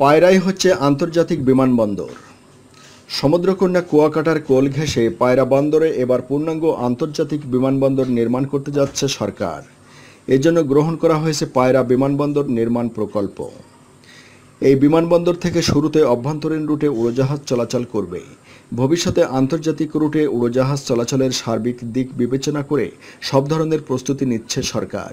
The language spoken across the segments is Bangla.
পায়রাই হচ্ছে আন্তর্জাতিক বিমানবন্দর। সমুদ্রকন্যা কুয়াকাটার কোল ঘেঁষে পায়রা বন্দরে এবার পূর্ণাঙ্গ আন্তর্জাতিক বিমানবন্দর নির্মাণ করতে যাচ্ছে সরকার। এজন্য গ্রহণ করা হয়েছে পায়রা বিমানবন্দর নির্মাণ প্রকল্প। এই বিমানবন্দর থেকে শুরুতে অভ্যন্তরীণ রুটে উড়োজাহাজ চলাচল করবে। ভবিষ্যতে আন্তর্জাতিক রুটে উড়োজাহাজ চলাচলের সার্বিক দিক বিবেচনা করে সব ধরনের প্রস্তুতি নিচ্ছে সরকার।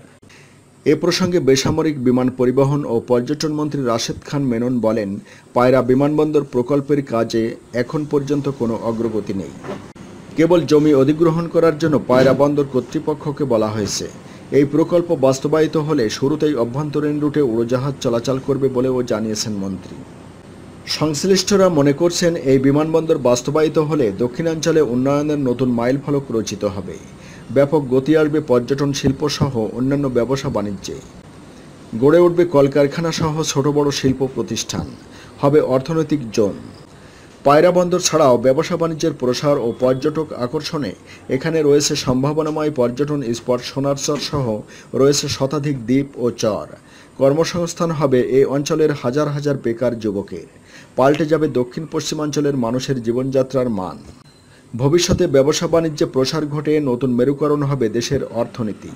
এ প্রসঙ্গে বেসামরিক বিমান পরিবহন ও পর্যটন মন্ত্রী রাশেদ খান মেনন বলেন, পায়রা বিমানবন্দর প্রকল্পের কাজে এখন পর্যন্ত কোনো অগ্রগতি নেই। কেবল জমি অধিগ্রহণ করার জন্য পায়রা বন্দর কর্তৃপক্ষকে বলা হয়েছে। এই প্রকল্প বাস্তবায়িত হলে শুরুতেই অভ্যন্তরীণ রুটে উড়োজাহাজ চলাচল করবে বলেও জানিয়েছেন মন্ত্রী। সংশ্লিষ্টরা মনে করছেন, এই বিমানবন্দর বাস্তবায়িত হলে দক্ষিণাঞ্চলে উন্নয়নের নতুন মাইল ফলক রচিত হবে। ব্যাপক গতি আসবে পর্যটন শিল্প সহ অন্যান্য ব্যবসা বাণিজ্যে। গড়ে উঠবে কলকারখানা সহ ছোট বড় শিল্প প্রতিষ্ঠান। হবে অর্থনৈতিক জোন। পায়রা বন্দর ছাড়াও ব্যবসা বাণিজ্যের প্রসার ও পর্যটক আকর্ষণে এখানে রয়েছে সম্ভাবনাময় পর্যটন স্পট সোনারচর সহ রয়েছে শতাধিক দ্বীপ ও চর। কর্মসংস্থান হবে এই অঞ্চলের হাজার হাজার বেকার যুবকের। পাল্টে যাবে দক্ষিণ পশ্চিমাঞ্চলের মানুষের জীবনযাত্রার মান। ভবিষ্যতে ব্যবসা বাণিজ্যে প্রসার ঘটে নতুন মেরুকরণ হবে দেশের অর্থনীতি।